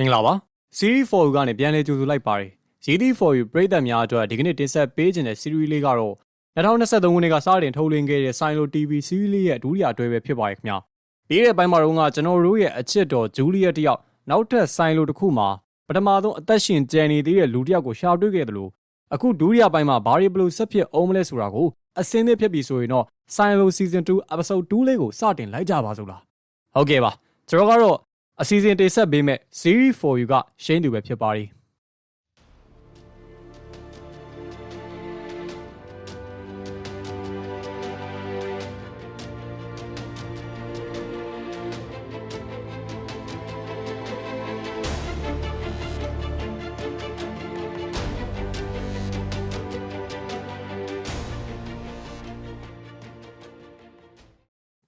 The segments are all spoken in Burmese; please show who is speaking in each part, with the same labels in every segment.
Speaker 1: မင်္ဂလာပါ Series for you ကနေပြန်လည်ကြိုဆိုလိုက်ပါတယ် GD for you ပရိသတ်များအတွက်ဒီကနေ့တင်ဆက်ပေးခြင်းတဲ့ series လေးကတော့2023ခုနှစ်ကစတင်ထုတ်လွှင့်ခဲ့တဲ့ Silo TV series လေးရဲ့ဒုတိယအတွဲပဲဖြစ်ပါရဲ့ခင်ဗျာပြီးတဲ့ပိုင်းမှာတော့ကကျွန်တော်တို့ရဲ့အချစ်တော်ဂျူလီယက်တယောက်နောက်ထပ် Silo တစ်ခုမှာပထမဆုံးအသက်ရှင်ကျန်နေသေးတဲ့လူတစ်ယောက်ကိုရှာတွေ့ခဲ့တယ်လို့အခုဒုတိယပိုင်းမှာဘာရီဘလူးဆက်ဖြစ်အောင်မလဲဆိုတာကိုအစင်းသစ်ဖြစ်ပြီဆိုရင်တော့ Silo Season 2 Episode 2လေးကိုစတင်လိုက်ကြပါစို့လားဟုတ်ကဲ့ပါကျွန်တော်ကတော့ အစီအစဉ်တင်ဆက်ပေးမဲ့ Series for you ကရှင်းသူပဲဖြစ်ပါတယ်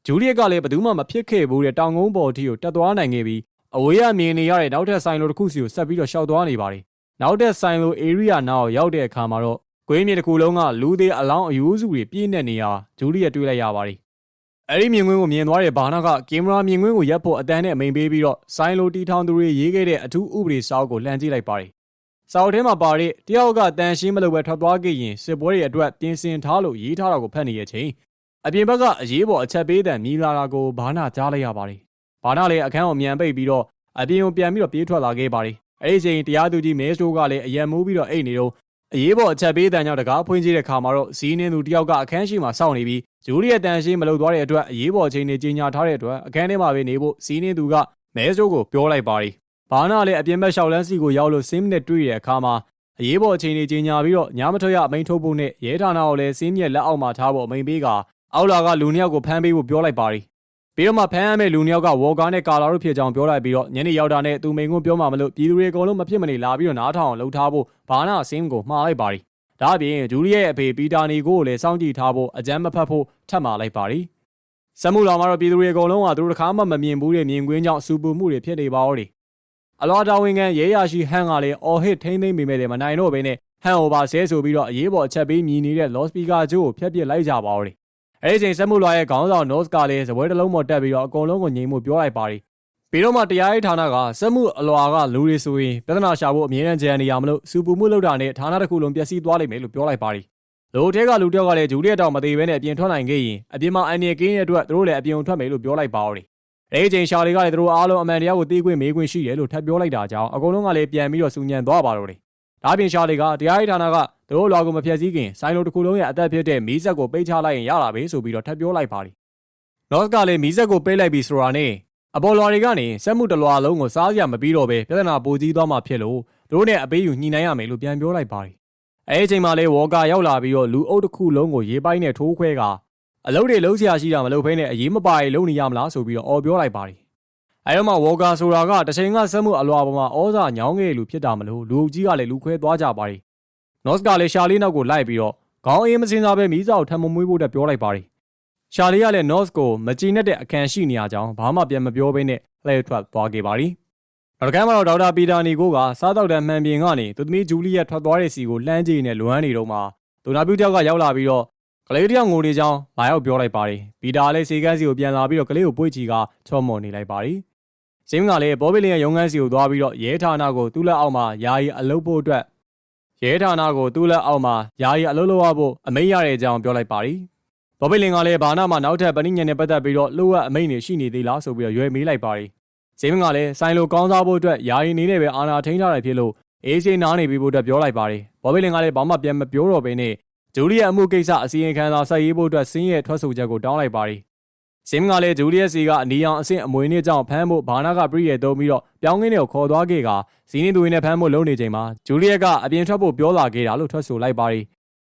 Speaker 1: ဂျူလီယက်ကလည်းဘယ်သူမှမဖြစ်ခဲ့ဘူးတဲ့တောင်ကုန်းပေါ်အထိကိုတက်သွားနိုင်ခဲ့ပြီးအဝေးကမြင်နေရတဲ့နောက်ထပ်ဆိုင်လိုတစ်ခုစီကိုဆက်ပြီးတော့ရှောက်သွားနေပါတယ်။နောက်ထပ်ဆိုင်လို area နောက်ရောက်တဲ့အခါမှာတော့ကွင်းမြေတစ်ခုလုံးကလူသေးအလောင်းအယိုးစုတွေပြည့်နေနေရဂျူလီယက်တွေ့လိုက်ရပါတယ်။အဲဒီမြင်ကွင်းကိုမြင်သွားတဲ့ဘာနာကကင်မရာမြင်ကွင်းကိုရပ်ဖို့အတန်းနဲ့အမိန်ပေးပြီးတော့ဆိုင်လိုတီထောင်သူတွေရေးခဲ့တဲ့အထူးဥပဒေစာအုပ်ကိုလှမ်းကြည့်လိုက်ပါတယ်။စာအုပ်ထဲမှာပါတဲ့တယောက်ကတန်ရှင်းမလို့ပဲထွက်သွားခဲ့ရင်စစ်ပွဲတွေအတွက်ပြင်ဆင်ထားလို့ရေးထားတာကိုဖတ်နေရချင်း အပြင်ဘက်ကအရေးပေါ်အချက်ပေးတဲ့မြည်လာတာကိုဘာနာကြားလိုက်ရပါတယ်။ဘာနာလည်းအခန်းကိုမြန်ပိတ်ပြီးတော့အပြင်ကိုပြန်ပြီးတော့ပြေးထွက်လာခဲ့ပါတယ်။အဲဒီချိန်တရားသူကြီးမဲစတိုးကလည်းအယံမိုးပြီးတော့အိတ်နေတော့အရေးပေါ်အချက်ပေးတဲ့ကြောင့်တကားဖွင့်ကြည့်တဲ့ခါမှာတော့ဇီးနှင်းသူတယောက်ကအခန်းရှိမှစောင့်နေပြီးဂျူလီယက်တန်ရှင်းမလုပ်သွားတဲ့အတွက်အရေးပေါ်အချိန်တွေကြီးညာထားတဲ့အတွက်အခန်းထဲမှာပဲနေဖို့ဇီးနှင်းသူကမဲစတိုးကိုပြောလိုက်ပါတယ်။ဘာနာလည်းအပြင်ဘက်ရှောက်လန်းစီကိုရောက်လို့10မိနစ်တွေ့တဲ့အခါမှာအရေးပေါ်အချိန်တွေကြီးညာပြီးတော့ညမထွက်ရအမိန်ထုတ်ဖို့နဲ့ရဲဌာနကိုလည်းစင်းမြက်လက်အောက်မှာထားဖို့အမိန်ပေးက အောက်လာကလူနှစ်ယောက်ကိုဖမ်းပေးဖို့ပြောလိုက်ပါတယ်ပြီးတော့မှဖမ်းရမယ့်လူနှစ်ယောက်ကဝေါ်ကားနဲ့ကာလာတို့ဖြစ်ကြောင်းပြောလိုက်ပြီးတော့ညနေရောက်တာနဲ့သူမိန်ကိုပြောမှမလို့ပြည်သူတွေအကုန်လုံးမဖြစ်မနေလာပြီးတော့နားထောင်အောင်လှုပ်ထားဖို့ဘာနာဆင်းကိုမှားလိုက်ပါတယ်။ဒါအပြင်ဂျူလီရဲ့အဖေပီတာနီကိုကိုလည်းစောင့်ကြည့်ထားဖို့အကြမ်းမဖက်ဖို့ထပ်မှာလိုက်ပါတယ်။စက်မှုလောင်မှာတော့ပြည်သူတွေအကုန်လုံးကသူတို့တစ်ခါမှမမြင်ဘူးတဲ့မြင်ကွင်းကြောင့်စူပူမှုတွေဖြစ်နေပါတော့တယ်။အလောတာဝန်ခံရဲရရှိဟန်ကလည်းအော်ဟစ်ထိမ့်သိမ့်မိမဲ့တယ်မနိုင်တော့ဘဲနဲ့ဟန်အိုဘာဆဲဆိုပြီးတော့အရေးပေါ်အချက်ပေးမြည်နေတဲ့လော့စပီကာဂျိုးကိုဖျက်ပစ်လိုက်ကြပါတော့တယ် အဲဒီချိန်စက်မှုလွှာရဲ့ခေါင်းဆောင် Nose ကလည်းစပွဲတစ်လုံးပေါ်တက်ပြီးတော့အကုန်လုံးကိုငြိမ်မှုပြောလိုက်ပါတယ်ပြီးတော့မှတရားရေးဌာနကစက်မှုအလွာကလူတွေဆိုရင်ပြဿနာရှာဖို့အမြဲတမ်းကြံနေရမလို့စူပူမှုလောက်တာနဲ့ဌာနတစ်ခုလုံးပျက်စီးသွားလိမ့်မယ်လို့ပြောလိုက်ပါတယ်လူထဲကလူတယောက်ကလည်းဂျူလီယက်တော့မသေးဘဲနဲ့အပြင်ထွက်နိုင်ခဲ့ရင်အပြင်မှာအန်နီကင်းရဲ့အတွက်သူတို့လည်းအပြင်ထွက်မယ်လို့ပြောလိုက်ပါတော့တယ်အဲဒီချိန်ရှာလီကလည်းသူတို့အားလုံးအမှန်တရားကိုသိခွင့်မေးခွင့်ရှိတယ်လို့ထပ်ပြောလိုက်တာကြောင့်အကုန်လုံးကလည်းပြန်ပြီးတော့စူညံသွားပါတော့တယ်ဒါပြင်ရှာလီကတရားရေးဌာနက သူတို့လွာကိုမဖျက်ဆီးခင်ဆိုင်လိုတစ်ခုလုံးရဲ့အသက်ဖြစ်တဲ့မီးစက်ကိုပိတ်ချလိုက်ရင်ရတာပဲဆိုပြီးတော့ထပ်ပြောလိုက်ပါတယ်။နော့စ်ကလည်းမီးစက်ကိုပိတ်လိုက်ပြီဆိုတာနဲ့အပေါ်လွာတွေကနေစက်မှုတလွာလုံးကိုစားစရာမပြီးတော့ပဲပြဿနာပိုကြီးသွားမှဖြစ်လို့သူတို့နဲ့အပေးယူညှိနှိုင်းရမယ်လို့ပြန်ပြောလိုက်ပါတယ်။အဲဒီအချိန်မှာလေဝေါ်ကာရောက်လာပြီးတော့လူအုပ်တစ်ခုလုံးကိုရေးပိုင်းနဲ့ထိုးခွဲကအလုပ်တွေလုံးစရာရှိတာမလုပ်ဖဲနဲ့အရေးမပါရင်လုပ်နေရမလားဆိုပြီးတော့အော်ပြောလိုက်ပါတယ်။အဲတော့မှဝေါ်ကာဆိုတာကတချိန်ကစက်မှုအလွာပေါ်မှာဩဇာညောင်းခဲ့လူဖြစ်တာမလို့လူအုပ်ကြီးကလည်းလူခွဲသွားကြပါတယ် နော့စ်ကလည်းရှာလေးနောက်ကိုလိုက်ပြီးတော့ခေါင်းအေးမစင်စားပဲမီးစာကိုထပ်မမွေးဖို့တက်ပြောလိုက်ပါတယ်။ရှာလေးကလည်းနော့စ်ကိုမကြည်နဲ့တဲ့အခန်းရှိနေရကြောင်းဘာမှပြန်မပြောဘဲနဲ့လှည့်ထွက်သွားခဲ့ပါသည်။နောက်တစ်ခါမှတော့ဒေါက်တာပီတာနီကိုကစားတော့တဲ့မှန်ပြင်ကနေသူသမီးဂျူလီယက်ထွက်သွားတဲ့စီကိုလှမ်းကြည့်နေလွမ်းနေတော့မှဒိုနာပြူတယောက်ကရောက်လာပြီးတော့ကလေးတယောက်ငိုနေကြောင်းလာရောက်ပြောလိုက်ပါတယ်။ပီတာလည်းစေကန်းစီကိုပြန်လာပြီးတော့ကလေးကိုပွေ့ချီကချော့မော်နေလိုက်ပါတယ်။ဂျင်းကလည်းဘောဘီလင်ရဲ့ရုံးခန်းစီကိုသွားပြီးတော့ရဲဌာနကိုသူ့လက်အောက်မှာယာယီအလုပ်ဖို့အတွက် ရဲဌာနကိုသူ့လက်အောက်မှာယာယီအလုပ်လုပ်ရဖို့အမိန့်ရတဲ့အကြောင်းပြောလိုက်ပါသည်။ဘော်ဘီလင်ကလည်းဘာနာမှာနောက်ထပ်ပဏိညာဉ်နဲ့ပတ်သက်ပြီးတော့လှုပ်ဝက်အမိန့်တွေရှိနေသေးလားဆိုပြီးတော့ရွယ်မေးလိုက်ပါသည်။ဇေမင်ကလည်းဆိုင်လိုကောင်းစားဖို့အတွက်ယာယီနေနဲ့ပဲအာနာထိန်းထားတယ်ဖြစ်လို့အေးစေးနားနေပြီးဖို့အတွက်ပြောလိုက်ပါသည်။ဘော်ဘီလင်ကလည်းဘာမှပြန်မပြောတော့ဘဲနဲ့ဂျူလီယက်အမှုကိစ္စအစီရင်ခံစာဆက်ရေးဖို့အတွက်စင်းရဲ့ထွက်ဆိုချက်ကိုတောင်းလိုက်ပါသ ည်။ဇင်ကလည်းဂျူလီယက်စီကအနီအောင်အဆင့်အမွေနှစ်ကြောင့်ဖမ်းဖို့ဘာနာကပရိရဲတုံးပြီးတော့ပြောင်းကင်းတွေကိုခေါ်သွားခဲ့ကဇီနင်းသူတွေနဲ့ဖမ်းဖို့လုပ်နေချိန်မှာဂျူလီယက်ကအပြင်ထွက်ဖို့ပြောလာခဲ့တာလို့ထွက်ဆိုလိုက်ပါရီ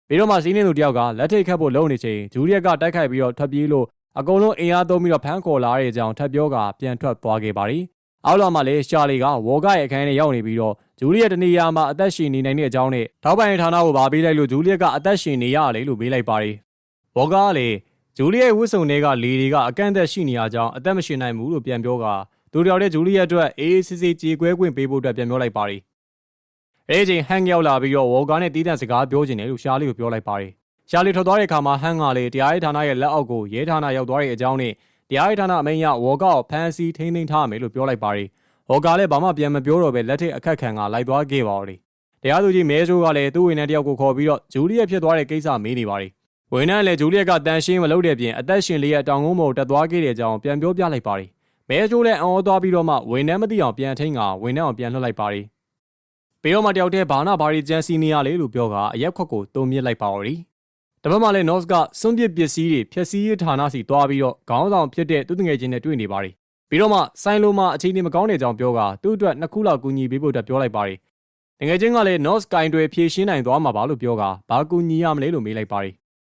Speaker 1: ပြီးတော့မှဇီနင်းသူတယောက်ကလက်ထိတ်ခတ်ဖို့လုပ်နေချိန်ဂျူလီယက်ကတိုက်ခိုက်ပြီးတော့ထွက်ပြေးလို့အကုန်လုံးအင်အားသုံးပြီးတော့ဖမ်းခေါ်လာတဲ့အကြောင်းထပ်ပြောကပြန်ထွက်သွားခဲ့ပါရီအောက်လာမှလည်းရှာလီကဝေါ်ကရဲ့အခန်းထဲရောက်နေပြီးတော့ဂျူလီယက်တနေရာမှာအသက်ရှင်နေနိုင်တဲ့အကြောင်းနဲ့ထောက်ပိုင်ဌာနကိုဗာပေးလိုက်လို့ဂျူလီယက်ကအသက်ရှင်နေရတယ်လို့ပေးလိုက်ပါရီဝေါ်ကကလည်း ဂျူလီယက်ဝစ်စုံတွေကလေတွေကအကန့်အသတ်ရှိနေရကြောင်းအသက်မရှင်နိုင်ဘူးလို့ပြန်ပြောကသူတော်တဲ့ဂျူလီယက်အတွက်အေးအေးဆေးဆေးကြေကွဲခွင့်ပေးဖို့အတွက်ပြန်ပြောလိုက်ပါရီအဲချိန်ဟန်ရောက်လာပြီးတော့ဝေါ်ကာနဲ့တီးတန့်စကားပြောချင်တယ်လို့ရှားလေးကိုပြောလိုက်ပါရီရှားလေးထွက်သွားတဲ့အခါမှာဟန်ကလေးတရားရေးဌာနရဲ့လက်အောက်ကိုရဲဌာနရောက်သွားတဲ့အကြောင်းနဲ့တရားရေးဌာနအမိန့်ရဝေါ်ကောက်ဖမ်းဆီးထိန်းသိမ်းထားမယ်လို့ပြောလိုက်ပါရီဟော်ကာလည်းဘာမှပြန်မပြောတော့ပဲလက်ထက်အခက်ခံကလိုက်သွားခဲ့ပါတော့တယ်တရားသူကြီးမဲဆိုးကလည်းသူ့ဝန်ထမ်းတယောက်ကိုခေါ်ပြီးတော့ဂျူလီယက်ဖြစ်သွားတဲ့ကိစ္စမေးနေပါတ ယ်ဝန်ထမ်းလည်းဂျူလီယက်ကတန်ရှင်းမလုပ်တဲ့ပြင်အသက်ရှင်လေးရဲ့တောင်ကုန်းပေါ်တက်သွားခဲ့တဲ့အကြောင်းပြန်ပြောပြလိုက်ပါတယ်မဲဆိုးလည်းအော်သွားပြီးတော့မှဝန်ထမ်းမသိအောင်ပြန်ထိန်ကဝန်ထမ်းအောင်ပြန်လွှတ်လိုက်ပါတယ်ပြီးတော့မှတယောက်တည်းဘာနာဘာရီဂျန်စီနီယာလေးလို့ပြောကအရက်ခွက်ကိုတုံမြစ်လိုက်ပါတော့တယ်တပတ်မှလည်း North ကစွန့်ပစ်ပစ္စည်းတွေဖျက်ဆီးရေးဌာနစီသွားပြီးတော့ခေါင်းဆောင်ဖြစ်တဲ့သူတငယ်ချင်းနဲ့တွေ့နေပါတယ်ပြီးတော့မှဆိုင်လိုမှာအခြေအနေမကောင်းတဲ့အကြောင်းပြောကသူ့အတွက်နှစ်ခုလောက်ကူညီပေးဖို့အတွက်ပြောလိုက်ပါတယ်တငယ်ချင်းကလည်း North ကင်တွေဖြည့်ရှင်းနိုင်သွားမှာပါလို့ပြောကဘာကူညီရမလဲလို့မေးလိုက်ပါတယ်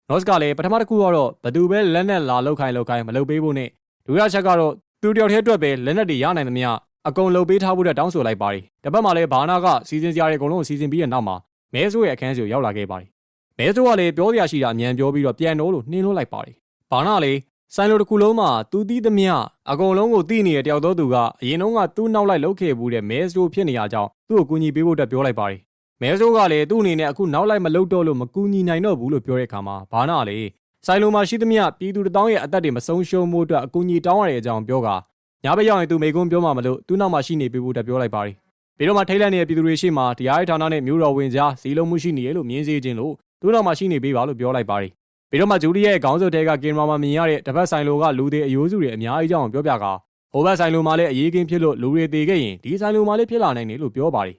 Speaker 1: North ကလည်းပထမတစ်ခုကတော့ဘသူပဲလက်နဲ့လာလောက်ခိုင်းလောက်ခိုင်းမလုပ်ပေးဖို့နဲ့ဒုတိယချက်ကတော့သူတယောက်တည်းအတွက်ပဲလက်နက်တွေရနိုင်သမျှအကုန်လုပ်ပေးထားဖို့အတွက်တောင်းဆိုလိုက်ပါတယ်တပတ်မှလည်းဘာနာကစီစဉ်စရာတွေအကုန်လုံးစီစဉ်ပြီးတဲ့နောက်မှာမဲဆိုးရဲ့အခန်းစီကိုရောက်လာခဲ့ပါတယ်မဲဆိုးကလည်းပြောစရာရှိတာအမြန်ပြောပြီးတော့ပြန်တော့လို့နှင်းလို့လိုက်ပါတယ်ဘာနာလည်းဆိုင်လိုတစ်ခုလုံးမှာသူတီးသမျှအကုန်လုံးကိုတီးနေတဲ့တယောက်သောသူကအရင်တုန်းကသူ့နောက်လိုက်လုပ်ခဲ့ဘူးတဲ့မဲဆိုးဖြစ်နေရကြောင်းသူ့ကိုကူညီပေးဖို့အတွက်ပြောလိုက်ပါတယ် မဲဆိုးကလည်းသူ့အနေနဲ့အခုနောက်လိုက်မလုပ်တော့လို့မကူညီနိုင်တော့ဘူးလို့ပြောတဲ့အခါမှာဘာနာလေဆိုင်လိုမှာရှိသမျှပြည်သူတစ်တောင်းရဲ့အသက်တွေမဆုံးရှုံးမှုအတွက်အကူအညီတောင်းရတဲ့အကြောင်းပြောကညဘက်ရောက်ရင်သူမိကုန်းပြောမှမလို့သူ့နောက်မှာရှိနေပေးဖို့အတွက်ပြောလိုက်ပါတယ်ပြီးတော့မှထိတ်လန့်နေတဲ့ပြည်သူတွေရှိမှတရားရေးဌာနနဲ့မြို့တော်ဝင်ကြားစီလုံးမှုရှိနေရလို့မြင်စေခြင်းလို့သူ့နောက်မှာရှိနေပေးပါလို့ပြောလိုက်ပါတယ်ပြီးတော့မှဂျူလီရဲ့ခေါင်းစုပ်တဲကကင်မရာမှာမြင်ရတဲ့တပတ်ဆိုင်လိုကလူတွေအယိုးစုတွေအများကြီးကြောင်းပြောပြကဟိုဘက်ဆိုင်လိုမှာလည်းအရေးကင်းဖြစ်လို့လူတွေတည်ခဲ့ရင်ဒီဆိုင်လိုမှာလည်းဖြစ်လာနိုင်တယ်လို့ပြောပါတယ်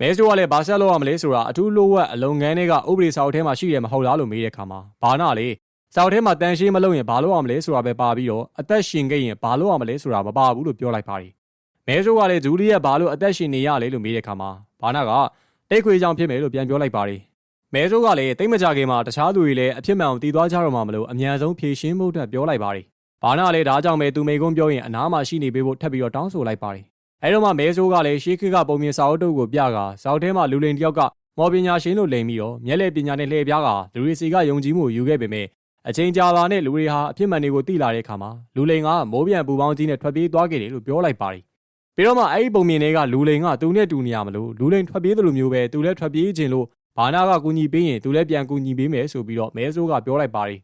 Speaker 1: မဲစတိုကလည်းဘာဆက်လုပ်ရမလဲဆိုတာအထူးလိုဝက်အလုံငန်းတွေကဥပဒေစာအုပ်ထဲမှာရှိတယ်မဟုတ်လားလို့မေးတဲ့အခါမှာဘာနာလေစာအုပ်ထဲမှာတန်ရှင်းမလုပ်ရင်ဘာလုပ်ရမလဲဆိုတာပဲပါပြီးတော့အသက်ရှင်ခဲ့ရင်ဘာလုပ်ရမလဲဆိုတာမပါဘူးလို့ပြောလိုက်ပါတယ်မဲဆိုးကလည်းဂျူလီယက်ဘာလို့အသက်ရှင်နေရလဲလို့မေးတဲ့အခါမှာဘာနာကတိတ်ခွေကြောင်ဖြစ်မယ်လို့ပြန်ပြောလိုက်ပါတယ်မဲဆိုးကလည်းတိတ်မကြခင်မှာတခြားသူတွေလည်းအဖြစ်မှန်အောင်တည်သွားကြတော့မှမလို့အမြန်ဆုံးဖြေရှင်းဖို့အတွက်ပြောလိုက်ပါတယ်ဘာနာလည်းဒါကြောင့်ပဲသူမိကုန်းပြောရင်အနားမှာရှိနေပေးဖို့ထပ်ပြီးတော့တောင်းဆိုလိုက်ပါတယ် အဲတော့မှမဲဆိုးကလည်းရှေးခေတ်ကပုံမြင်စာအုပ်တုပ်ကိုပြကစာအုပ်ထဲမှာလူလိန်တယောက်ကမော်ပညာရှင်လို့လိန်ပြီးတော့မျက်လက်ပညာနဲ့လှည့်ပြားကလူတွေစီကယုံကြည်မှုယူခဲ့ပေမဲ့အချိန်ကြာလာတဲ့လူတွေဟာအဖြစ်မှန်တွေကိုသိလာတဲ့အခါမှာလူလိန်ကမိုးပြန်ပူပေါင်းကြီးနဲ့ထွက်ပြေးသွားခဲ့တယ်လို့ပြောလိုက်ပါတယ်ပြီးတော့မှအဲ့ဒီပုံမြင်တွေကလူလိန်ကသူနဲ့တူနေရမလို့လူလိန်ထွက်ပြေးသလိုမျိုးပဲသူလည်းထွက်ပြေးခြင်းလို့ဘာနာကကူညီပေးရင်သူလည်းပြန်ကူညီပေးမယ်ဆိုပြီးတော့မဲဆိုးကပြောလိုက်ပါတယ်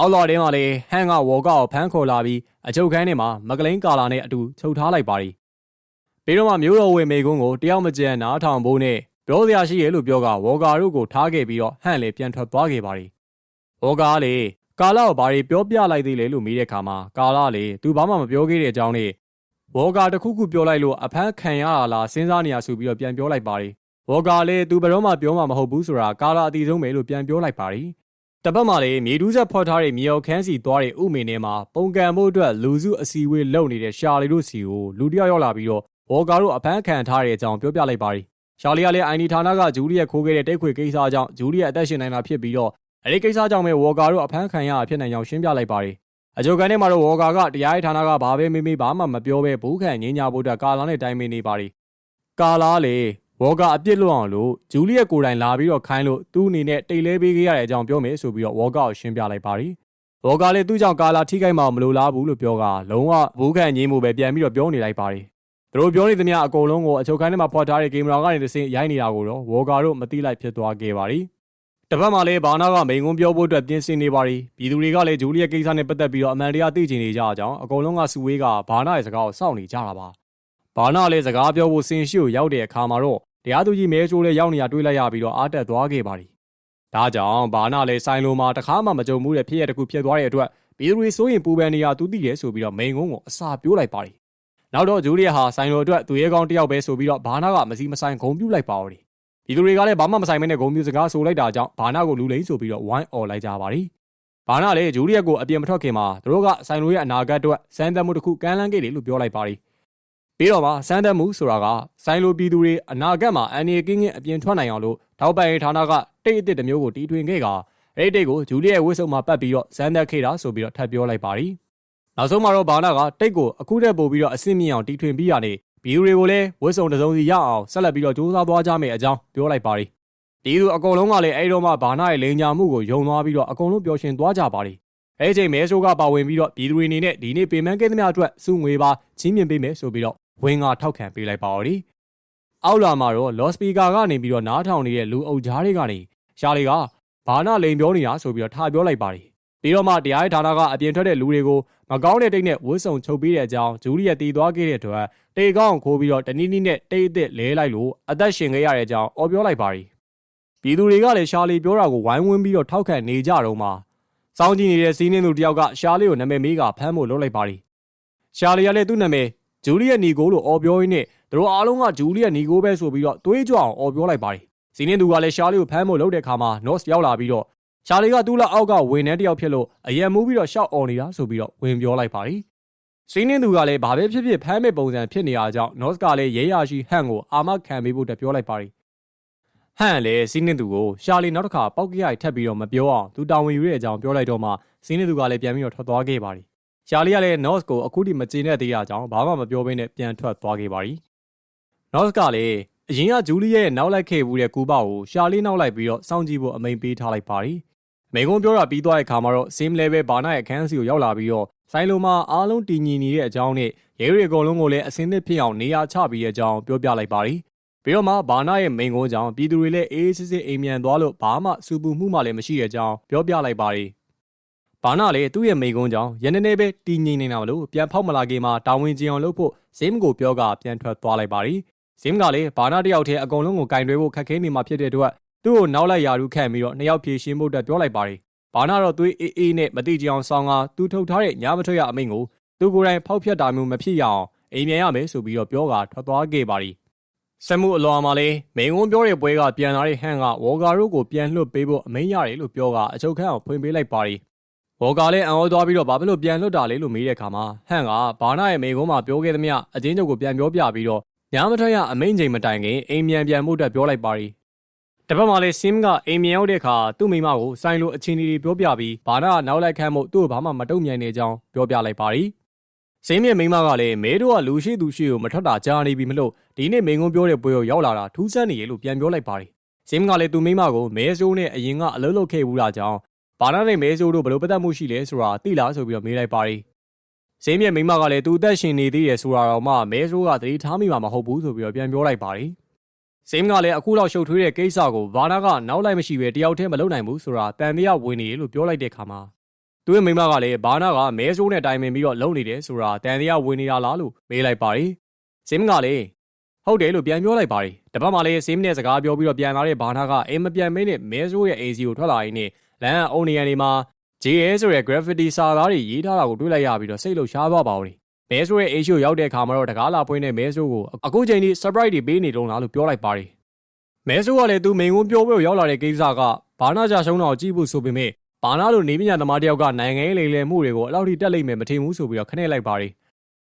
Speaker 1: အောက်လော်တဲမှာလည်းဟန်ကဝေါ်ကောက်ဖမ်းခေါ်လာပြီးအချုပ်ခန်းထဲမှာမကလိန်ကာလာနဲ့အတူချုပ်ထားလိုက်ပါတယ်ပြီးတော့မှမျိုးတော်ဝင်မေကုန်းကိုတယောက်မကြံနားထောင်ဖို့နဲ့ပြောစရာရှိရဲ့လို့ပြောကဝေါ်ကာတို့ကိုထားခဲ့ပြီးတော့ဟန်လည်းပြန်ထွက်သွားခဲ့ပါတယ်ဝေါ်ကာလေကာလာကိုဘာတွေပြောပြလိုက်သေးလဲလို့မေးတဲ့အခါမှာကာလာလေသူဘာမှမပြောခဲ့တဲ့အကြောင်းနဲ့ဝေါ်ကာတခုခုပြောလိုက်လို့အဖမ်းခံရတာလားစဉ်းစားနေရဆိုပြီးတော့ပြန်ပြောလိုက်ပါတယ်ဝေါ်ကာလည်းသူဘယ်တော့မှပြောမှာမဟုတ်ဘူးဆိုတာကာလာအတီဆုံးပဲလို့ပြန်ပြောလိုက်ပါတယ် တပတ်မှလည်းမြေတူးဆက်ဖော်ထားတဲ့မြေော်ခန်းစီသွားတဲ့ဥမင်းထဲမှာပုံကံမှုအတွက်လူစုအစည်းအဝေးလုပ်နေတဲ့ရှာလီတို့စီကိုလူတယောက်ရောက်လာပြီးတော့ဝေါ်ကာတို့အဖမ်းခံထားတဲ့အကြောင်းပြောပြလိုက်ပါတယ်ရှာလီကလည်းအိုင်ဒီဌာနကဂျူလီယက်ခိုးခဲ့တဲ့တိတ်ခွေကိစ္စအကြောင်းဂျူလီယက်အသက်ရှင်နိုင်တာဖြစ်ပြီးတော့အဲဒီကိစ္စကြောင့်ပဲဝေါ်ကာတို့အဖမ်းခံရဖြစ်နိုင်ကြောင်းရှင်းပြလိုက်ပါတယ်အကြိုကန်ထဲမှာတော့ဝေါ်ကာကတရားရေးဌာနကဘာပဲမေးမေးဘာမှမပြောဘဲဘူးခံငင်းညာဖို့အတွက်ကာလာနဲ့တိုင်ပင်နေပါတယ်ကာလာလေ ဝေါ်ကာအပြစ်လွတ်အောင်လို့ဂျူလီယက်ကိုယ်တိုင်လာပြီးတော့ခိုင်းလို့သူ့အနေနဲ့တိတ်လဲပေးခဲ့ရတဲ့အကြောင်းပြောမယ်ဆိုပြီးတော့ဝေါ်ကာကိုရှင်းပြလိုက်ပါတယ်ဝေါ်ကာလည်းသူ့ကြောင့်ကာလာထိခိုက်မှမလိုလားဘူးလို့ပြောကလုံးဝဘူးခံငင်းမှုပဲပြန်ပြီးတော့ပြောနေလိုက်ပါတယ်သူတို့ပြောနေသမျှအကုန်လုံးကိုအချုပ်ခန်းထဲမှာဖော်ထားတဲ့ဂိမ်းမရာကနေတစ်ဆင့်ရိုက်နေတာကိုတော့ဝေါ်ကာတို့မသိလိုက်ဖြစ်သွားခဲ့ပါတယ်တပတ်မှလည်းဘာနာကမိန်ကွန်းပြောဖို့အတွက်ပြင်ဆင်နေပါရီပြည်သူတွေကလည်းဂျူလီယက်ကိစ္စနဲ့ပတ်သက်ပြီးတော့အမှန်တရားသိချင်နေကြအကြောင်းအကုန်လုံးကစုဝေးကဘာနာရဲ့စကားကိုစောင့်နေကြတာပါဘာနာလည်းစကားပြောဖို့စင်ရှိကိုရောက်တဲ့အခါမှာတော့ တရားသူကြီးမဲချိုးလည်းရောက်နေရတွေးလိုက်ရပြီးတော့အားတက်သွားခဲ့ပါရီဒါကြောင့်ဘာနာလည်းဆိုင်လိုမှာတခါမှမကြုံမှုတဲ့ဖြစ်ရတဲ့ခုဖြစ်သွားတဲ့အတွက်ပြည်သူတွေစိုးရင်ပူပန်နေရသူသိတယ်ဆိုပြီးတော့မိန်ကွန်းကိုအစာပြိုးလိုက်ပါရီနောက်တော့ဂျူလီယက်ဟာဆိုင်လိုအတွက်သူရဲကောင်းတယောက်ပဲဆိုပြီးတော့ဘာနာကမစီမဆိုင်ဂုံပြူလိုက်ပါရီဒီလူတွေကလည်းဘာမှမဆိုင်မနဲ့ဂုံမျိုးစကားဆိုလိုက်တာကြောင့်ဘာနာကိုလူလိမ့်ဆိုပြီးတော့ဝိုင်းអော်လိုက်ကြပါရီဘာနာလည်းဂျူလီယက်ကိုအပြင်မထွက်ခင်မှာသူတို့ကဆိုင်လိုရဲ့အနာဂတ်အတွက်စမ်းသပ်မှုတစ်ခုကမ်းလှမ်းခဲ့တယ်လို့ပြောလိုက်ပါရီ ပြီးတော့မှစမ်းသပ်မှုဆိုတာကဆိုင်လိုပြည်သူတွေအနာဂတ်မှာအန်ရီကင်းကင်းအပြင်ထွက်နိုင်အောင်လို့ထောက်ပံ့ရေးဌာနကတိတ်အစ်တစ်မျိုးကိုတီထွင်ခဲ့ကအဲ့ဒီတိတ်ကိုဂျူလီယက်ဝှစ်စုံမှာပတ်ပြီးတော့စမ်းသပ်ခဲ့တာဆိုပြီးတော့ထပ်ပြောလိုက်ပါရီနောက်ဆုံးမှာတော့ဘာနာကတိတ်ကိုအခုတည်းပို့ပြီးတော့အဆင့်မြင့်အောင်တီထွင်ပြီးရနေဗီဒီယိုတွေကိုလည်းဝတ်စုံတစ်စုံစီရအောင်ဆက်လက်ပြီးတော့စူးစမ်းသွားကြမယ်အကြောင်းပြောလိုက်ပါရီဒီသူအကုန်လုံးကလည်းအဲ့တော့မှဘာနာရဲ့လိန်ညာမှုကိုယုံသွားပြီးတော့အကုန်လုံးပျော်ရွှင်သွားကြပါရီအဲ့ချိန်မဲဆိုးကပါဝင်ပြီးတော့ပြည်သူတွေအနေနဲ့ဒီနေ့ပေမန်းကဲသမျှအတွက်စုငွေပါချင်းမြင်ပေးမယ်ဆိုပြီးတော့ ဝင်းကထောက်ခံပေးလိုက်ပါရီအောက်လာမှာတော့လော့စပီကာကနေပြီးတော့နားထောင်နေတဲ့လူအုပ်ကြားတွေကနေရှာလီကဘာနာလိန်ပြောနေတာဆိုပြီးတော့ထားပြောလိုက်ပါရီပြီးတော့မှတရားရေးဌာနကအပြင်ထွက်တဲ့လူတွေကိုမကောင်းတဲ့တိတ်နဲ့ဝှစ်ဆုံချုပ်ပေးတဲ့အကြောင်းဂျူလီယက်တီးသွားခဲ့တဲ့အတွက်တေကောင်းခိုးပြီးတော့တနည်းနည်းနဲ့တိတ်အစ်စ်လဲလိုက်လို့အသက်ရှင်ခဲ့ရတဲ့အကြောင်းအော်ပြောလိုက်ပါရီပြည်သူတွေကလည်းရှာလီပြောတာကိုဝိုင်းဝန်းပြီးတော့ထောက်ခံနေကြတော့မှစောင်းကြည့်နေတဲ့စီးနှင်းသူတယောက်ကရှာလီကိုနာမည်မေးကဖမ်းဖို့လုပ်လိုက်ပါရီရှာလီကလည်းသူ့နာမည် ဂျူလီယက်နီကိုလို့အော်ပြောရင်းနဲ့သူတို့အားလုံးကဂျူလီယက်နီကိုပဲဆိုပြီးတော့တွေးကြအောင်အော်ပြောလိုက်ပါရီစီးနှင်းသူကလည်းရှာလီကိုဖမ်းဖို့လုပ်တဲ့အခါမှာ North ရောက်လာပြီးတော့ရှာလီကသူ့လက်အောက်ကဝင်နှဲတယောက်ဖြစ်လို့အယံမူးပြီးတော့ရှောက်អော်နေတာဆိုပြီးတော့ဝင်ပြောလိုက်ပါရီစီးနှင်းသူကလည်းဘာပဲဖြစ်ဖြစ်ဖမ်းမဲ့ပုံစံဖြစ်နေရကြောင်း North ကလည်းရဲရရှိဟန်ကိုအာမခံပေးဖို့တက်ပြောလိုက်ပါရီဟန်လည်းစီးနှင်းသူကိုရှာလီနောက်တစ်ခါပောက်ကရိုက်ထပ်ပြီးတော့မပြောအောင်သူတာဝန်ယူတဲ့အကြောင်းပြောလိုက်တော့မှစီးနှင်းသူကလည်းပြန်ပြီးတော့ထွက်သွားခဲ့ပါရီ ရှာလီကလည်း North ကိုအခုထိမကျေနပ်သေးတာကြောင့်ဘာမှမပြောဘဲနဲ့ပြန်ထွက်သွားခဲ့ပါရီ North ကလည်းအရင်ကဂျူလီရဲ့နောက်လိုက်ခဲ့ဘူးတဲ့ကူပါကိုရှာလီနောက်လိုက်ပြီးတော့စောင့်ကြည့်ဖို့အမိန်ပေးထားလိုက်ပါရီမိကုံပြောတာပြီးသွားတဲ့ခါမှာတော့ same level ဘာနာရဲ့အခန်းစီကိုရောက်လာပြီးတော့ဆိုင်လိုမှာအားလုံးတည်ငြိမ်နေတဲ့အကြောင်းနဲ့ရဲတွေအကုန်လုံးကိုလည်းအစင်းသစ်ဖြစ်အောင်နေရာချပြီးတဲ့အကြောင်းပြောပြလိုက်ပါရီပြီးတော့မှဘာနာရဲ့မိန်ကုန်းကြောင့်ပြည်သူတွေလည်းအေးအေးဆေးဆေးအိမ်မြန်သွားလို့ဘာမှစူပူမှုမှလည်းမရှိတဲ့အကြောင်းပြောပြလိုက်ပါရီ ဘာနာလည်းသူ့ရဲ့မိန်ကုန်းကြောင့်ရနေနေပဲတည်ငြိမ်နေတာမလို့ပြန်ဖောက်မလာခင်မှာတာဝန်ကျင်အောင်လုပ်ဖို့ဇင်းကိုပြောကပြန်ထွက်သွားလိုက်ပါရီဇင်းကလည်းဘာနာတယောက်တည်းအကုန်လုံးကိုကင်တွဲဖို့ခက်ခဲနေမှာဖြစ်တဲ့အတွက်သူ့ကိုနောက်လိုက်ရာထူးခန့်ပြီးတော့နှစ်ယောက်ဖြည့်ရှင်းဖို့အတွက်ပြောလိုက်ပါရီဘာနာတော့သွေးအေးအေးနဲ့မတိကြအောင်ဆောင်းကသူထုတ်ထားတဲ့ညာမထွက်ရအမိန့်ကိုသူကိုယ်တိုင်ဖောက်ဖျက်တာမျိုးမဖြစ်ရအောင်အိမ်မြန်ရမယ်ဆိုပြီးတော့ပြောကထွက်သွားခဲ့ပါရီစက်မှုအလွန်မှာလေမိန်ဝန်းပြောတဲ့ပွဲကပြန်လာတဲ့ဟန်ကဝေါ်ဂါတို့ကိုပြန်လွှတ်ပေးဖို့အမိန့်ရတယ်လို့ပြောကအချုပ်ခန်းအောင်ဖွင့်ပေးလိုက်ပါရီ ဝေါ်ဂါလည်းအံ့ဩသွားပြီးတော့ဘာဖြစ်လို့ပြန်လွှတ်တာလဲလို့မေးတဲ့အခါမှာဟန်ကဘာနာရဲ့မိန်ကုန်းမှာပြောခဲ့သမျှအချင်းချုပ်ကိုပြန်ပြောပြပြီးတော့ညာမထွက်ရအမိန့်ချိန်မတိုင်ခင်အိမ်မြန်ပြန်မှုအတွက်ပြောလိုက်ပါရီတပတ်မှလည်း sim ကအိမ်မြန်ရောက်တဲ့အခါသူ့မိမကိုစိုင်းလိုအချင်းကြီးပြောပြပြီးဘာနာကနောက်လိုက်ခန့်မှုသူ့ကိုဘာမှမတုံ့ပြန်နေကြောင်းပြောပြလိုက်ပါရီစင်းမြမိမကလည်းမဲတို့ကလူရှိသူရှိကိုမထွက်တာကြားနေပြီမလို့ဒီနေ့မိန်ကုန်းပြောတဲ့ပွဲကိုရောက်လာတာထူးဆန်းနေရလို့ပြန်ပြောလိုက်ပါရီစင်းကလည်းသူမိမကိုမဲဆိုးနဲ့အရင်ကအလုပ်လုပ်ခဲ့ဘူးတာကြောင့် ဘာနာနဲ့မဲဆိုးတို့ဘလို့ပတ်သက်မှုရှိလဲဆိုတာသိလားဆိုပြီးတော့မေးလိုက်ပါရီစင်းမြမိမကလည်းသူအသက်ရှင်နေသေးတယ်ဆိုတာတော့မှမဲဆိုးကသတိထားမိမှာမဟုတ်ဘူးဆိုပြီးတော့ပြန်ပြောလိုက်ပါရီစင်းကလည်းအခုလောက်ရှုပ်ထွေးတဲ့ကိစ္စကိုဘာနာကနောက်လိုက်မရှိပဲတယောက်တည်းမလုပ်နိုင်ဘူးဆိုတာတန်တရားဝင်နေလို့ပြောလိုက်တဲ့ခါမှာသူ့ရဲ့မိမကလည်းဘာနာကမဲဆိုးနဲ့တိုင်ပင်ပြီးတော့လုံနေတယ်ဆိုတာတန်တရားဝင်နေတာလားလို့မေးလိုက်ပါရီစင်းကလည်းဟုတ်တယ်လို့ပြန်ပြောလိုက်ပါရီတပတ်မှလည်းစင်းနဲ့စကားပြောပြီးတော့ပြန်လာတဲ့ဘာနာကအိမ်မပြန်မင်းနဲ့မဲဆိုးရဲ့ AC ကိုထွက်လာရင်းနဲ့ လမ်းအုံနေရနေမှာ JA ဆိုတဲ့ graffiti စာသားတွေရေးထားတာကိုတွေ့လိုက်ရပြီးတော့စိတ်လှုပ်ရှားသွားပါဦး။မဲဆိုးရဲ့ H ကိုရောက်တဲ့အခါမှာတော့တကားလာဖွင့်တဲ့မဲဆိုးကိုအခုချိန်ထိ surprise တွေပေးနေတော့လားလို့ပြောလိုက်ပါတယ်။မဲဆိုးကလည်းသူမိန်ဝန်းပြောဖို့ရောက်လာတဲ့ကိစ္စကဘာနာကြရှုံးတော့ကြည့်ဖို့ဆိုပေမဲ့ဘာနာလိုနေပညာသမားတယောက်ကနိုင်ငံရေးလိမ်လည်မှုတွေကိုအလောက်ထိတက်လိမ့်မယ်မထင်ဘူးဆိုပြီးတော့ခနဲ့လိုက်ပါတယ်။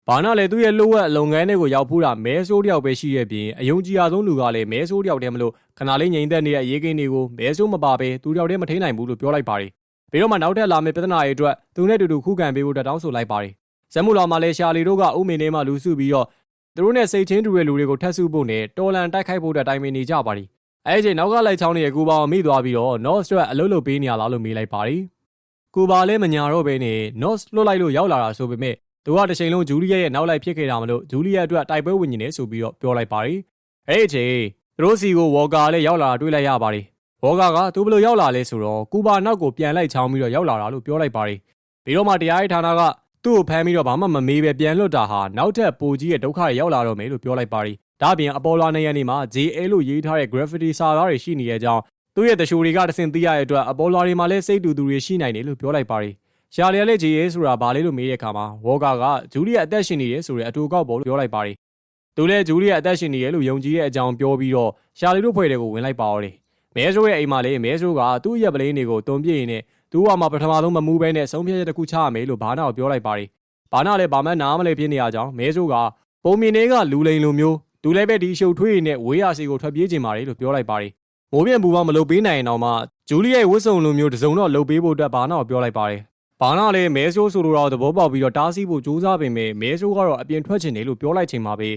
Speaker 1: ဘာနာလည်းသူ့ရဲ့လှုပ်ဝက်လုပ်ငန်းတွေကိုရောက်ဖူးတာမဲဆိုးတယောက်ပဲရှိရဲ့ပြင်အယုံကြည်ရဆုံးလူကလည်းမဲဆိုးတယောက်တည်းမလို့ခဏလေးငြိမ်သက်နေတဲ့အရေးကိန်းတွေကိုမဲဆိုးမပါပဲသူတယောက်တည်းမထိနိုင်ဘူးလို့ပြောလိုက်ပါတယ်။ပြီးတော့မှနောက်ထပ်လာမယ့်ပြဿနာတွေအတွက်သူနဲ့တူတူခုခံပေးဖို့တောင်းဆိုလိုက်ပါတယ်။ဇက်မှုလာမှာလဲရှာလီတို့ကဥမင်ထဲမှာလူစုပြီးတော့သူတို့နဲ့စိတ်ချင်းတူတဲ့လူတွေကိုထပ်စုဖို့နဲ့တော်လန်တိုက်ခိုက်ဖို့အတွက်တိုင်ပင်နေကြပါတယ်။အဲချိန်နောက်ကလိုက်ချောင်းနေတဲ့ကူပါကိုမိသွားပြီးတော့ North အတွက်အလုပ်လုပ်ပေးနေရလားလို့မေးလိုက်ပါတယ်။ကူပါလည်းမညာတော့ဘဲနဲ့ North လွတ်လိုက်လို့ရောက်လာတာဆိုပေမဲ့ သူကတစ်ချိန်လုံးဂျူလီယက်ရဲ့နောက်လိုက်ဖြစ်ခဲ့တာမလို့ဂျူလီယက်အတွက်တိုက်ပွဲဝင်နေတယ်ဆိုပြီးတော့ပြောလိုက်ပါတယ်။အဲချိန်သူတို့စီကိုဝေါ်ကာလည်းရောက်လာတာတွေ့လိုက်ရပါတယ်။ဝေါ်ကာကသူဘယ်လိုရောက်လာလဲဆိုတော့ကူပါနောက်ကိုပြန်လိုက်ချောင်းပြီးတော့ရောက်လာတာလို့ပြောလိုက်ပါတယ်။ပြီးတော့မှတရားရေးဌာနကသူ့ကိုဖမ်းပြီးတော့ဘာမှမမေးပဲပြန်လွတ်တာဟာနောက်ထပ်ပိုကြီးရဲ့ဒုက္ခတွေရောက်လာတော့မယ်လို့ပြောလိုက်ပါတယ်။ဒါ့အပြင်အပေါ်လာနေရနေမှာ JA လို့ရေးထားတဲ့ graffiti စာသားတွေရှိနေတဲ့အကြောင်းသူ့ရဲ့တရှိုတွေကတစင်သိရတဲ့အတွက်အပေါ်လာတွေမှာလည်းစိတ်တူသူတွေရှိနိုင်တယ်လို့ပြောလိုက်ပါတယ်။ ရှာလီယာလေး JA ဆိုတာဘာလဲလို့မေးတဲ့အခါမှာဝေါ်ကာကဂျူလီယာအသက်ရှင်နေတယ်ဆိုတဲ့အတူကောက်ပေါ်လို့ပြောလိုက်ပါတယ်။သူလည်းဂျူလီယာအသက်ရှင်နေတယ်လို့ယုံကြည်တဲ့အကြောင်းပြောပြီးတော့ရှာလီတို့ဖွဲ့တွေကိုဝင်လိုက်ပါတော့တယ်။မဲဆိုးရဲ့အိမ်မှာလည်းမဲဆိုးကသူ့ရဲ့ပလင်းတွေကိုတုံပြည့်ရင်နဲ့သူ့ဟာမှာပထမဆုံးမမူးဘဲနဲ့ဆုံးဖြတ်ချက်တစ်ခုချရမယ်လို့ဘာနာကိုပြောလိုက်ပါတယ်။ဘာနာလည်းဘာမှနားမလဲဖြစ်နေရကြောင်းမဲဆိုးကပုံမြင်တွေကလူလိန်လိုမျိုးသူလည်းပဲဒီရှုပ်ထွေးနဲ့ဝေးရစီကိုထွက်ပြေးခြင်းပါတယ်လို့ပြောလိုက်ပါတယ်။မိုးပြန်ပူပေါင်းမလုပ်ပေးနိုင်ရင်တော့မှဂျူလီရဲ့ဝတ်စုံလိုမျိုးတစုံတော့လုပ်ပေးဖို့အတွက်ဘာနာကိုပြောလိုက်ပါတယ်။ ဘာနာလည်းမဲဆိုးဆိုလိုတော့သဘောပေါက်ပြီးတော့တားဆီးဖို့ကြိုးစားပေမဲ့မဲဆိုးကတော့အပြင်ထွက်ချင်တယ်လို့ပြောလိုက်ချိန်မှာပဲ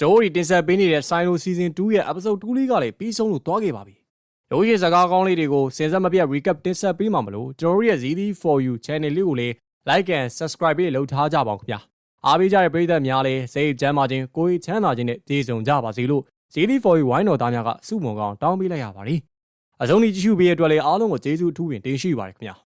Speaker 1: ကျိုးရီတင်ဆက်ပေးနေတဲ့ Sino Season 2ရဲ့ episode 2လေးကလည်းပြီးဆုံးလို့တွားခဲ့ပါပြီ။ရိုးရစကားကောင်းလေးတွေကိုစင်စက်မပြတ် recap တင်ဆက်ပေးမှာမလို့ကျွန်တော်ရဲ့ ZD for you channel လေးကိုလည်း like and subscribe လေးလုပ်ထားကြပါဦးခင်ဗျာ။အားပေးကြတဲ့ပရိသတ်များလည်းစိတ်ချမ်းသာခြင်းကိုယ်ချမ်းသာခြင်းနဲ့ပြည့်စုံကြပါစေလို့ ZD for you ဝိုင်းတော်သားများကစုမုံကောင်းတောင်းပေးလိုက်ရပါတယ်။အဆုံးထိကြည့်ရှုပေးတဲ့အတွက်လည်းအားလုံးကိုကျေးဇူးအထူးပင်တင်ရှိပါတယ်ခင်ဗျာ။